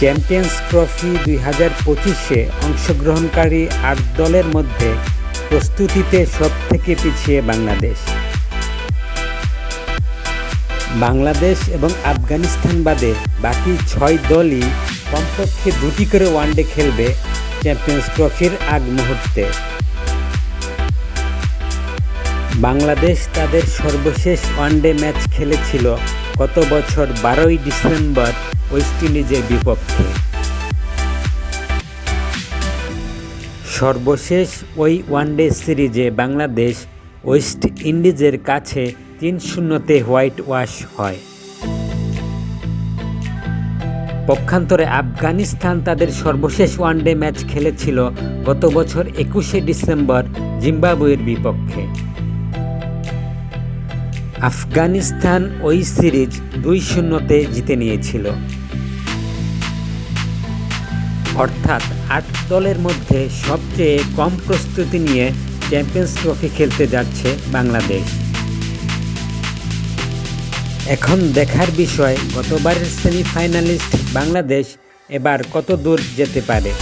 Champions trophy দুই হাজার পঁচিশে অংশগ্রহণকারী আট দলের মধ্যে প্রস্তুতিতে সবথেকে পিছিয়ে বাংলাদেশ। বাংলাদেশ এবং আফগানিস্তান বাদে বাকি ছয় দলই কমপক্ষে দুটি করে ওয়ানডে খেলবে চ্যাম্পিয়ন্স ট্রফির আগ মুহূর্তে। বাংলাদেশ তাদের সর্বশেষ ওয়ানডে ম্যাচ খেলেছিল গত বছর বারোই ডিসেম্বর ওয়েস্ট ইন্ডিজের বিপক্ষে। সর্বশেষ ওই ওয়ানডে সিরিজে বাংলাদেশ ওয়েস্ট ইন্ডিজের কাছে তিন শূন্যতে হোয়াইট ওয়াশ হয়। পক্ষান্তরে আফগানিস্তান তাদের সর্বশেষ ওয়ানডে ম্যাচ খেলেছিল গত বছর একুশে ডিসেম্বর জিম্বাবুয়ের বিপক্ষে। আফগানিস্তান ওই সিরিজ দুই শূন্যতে জিতে নিয়েছিল। অর্থাৎ আট দলের মধ্যে সবচেয়ে কম প্রস্তুতি নিয়ে চ্যাম্পিয়ন্স ট্রফি খেলতে যাচ্ছে বাংলাদেশ। এখন দেখার বিষয় গতবারের সেমিফাইনালিস্ট বাংলাদেশ এবার কত দূর যেতে পারে?